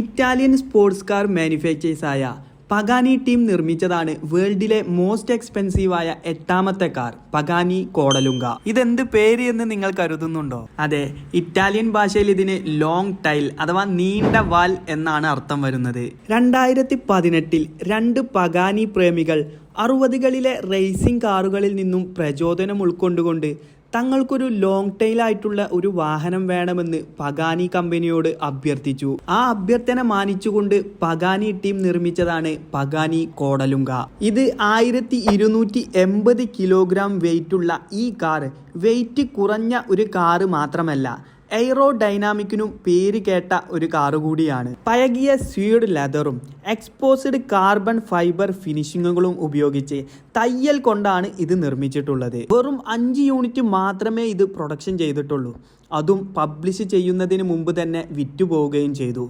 Italian sports car മാനുഫാക്ചേഴ്സായ Pagani team നിർമ്മിച്ചതാണ് വേൾഡിലെ മോസ്റ്റ് എക്സ്പെൻസീവായ എട്ടാമത്തെ കാർ പഗാനി കോടലുങ്ക. ഇതെന്ത് പേര് എന്ന് നിങ്ങൾ കരുതുന്നുണ്ടോ? അതെ ഇറ്റാലിയൻ ഭാഷയിൽ ഇതിന് ലോങ് ടൈൽ അഥവാ നീണ്ട വാൽ എന്നാണ് അർത്ഥം വരുന്നത്. രണ്ടായിരത്തി പതിനെട്ടിൽ രണ്ട് പഗാനി പ്രേമികൾ അറുപതുകളിലെ റേസിംഗ് കാറുകളിൽ നിന്നും പ്രചോദനം ഉൾക്കൊണ്ടുകൊണ്ട് തങ്ങൾക്കൊരു ലോങ് ടൈൽ ആയിട്ടുള്ള ഒരു വാഹനം വേണമെന്ന് പഗാനി കമ്പനിയോട് അഭ്യർത്ഥിച്ചു. ആ അഭ്യർത്ഥന മാനിച്ചുകൊണ്ട് പഗാനി ടീം നിർമ്മിച്ചതാണ് പഗാനി കോടലുങ്ക. ഇത് ആയിരത്തി ഇരുന്നൂറ്റി എൺപത് കിലോഗ്രാം വെയിറ്റുള്ള ഈ കാർ വെയിറ്റ് കുറഞ്ഞ ഒരു കാറ് മാത്രമല്ല എയ്റോ ഡൈനാമിക്കിനും പേര് കേട്ട ഒരു കാറ് കൂടിയാണ്. പഴകിയ സ്വീഡ് ലെതറും എക്സ്പോസ്ഡ് കാർബൺ ഫൈബർ ഫിനിഷിങ്ങുകളും ഉപയോഗിച്ച് തയ്യൽ കൊണ്ടാണ് ഇത് നിർമ്മിച്ചിട്ടുള്ളത്. വെറും അഞ്ച് യൂണിറ്റ് മാത്രമേ ഇത് പ്രൊഡക്ഷൻ ചെയ്തിട്ടുള്ളൂ. അതും പബ്ലിഷ് ചെയ്യുന്നതിന് മുമ്പ് തന്നെ വിറ്റുപോവുകയും ചെയ്തു.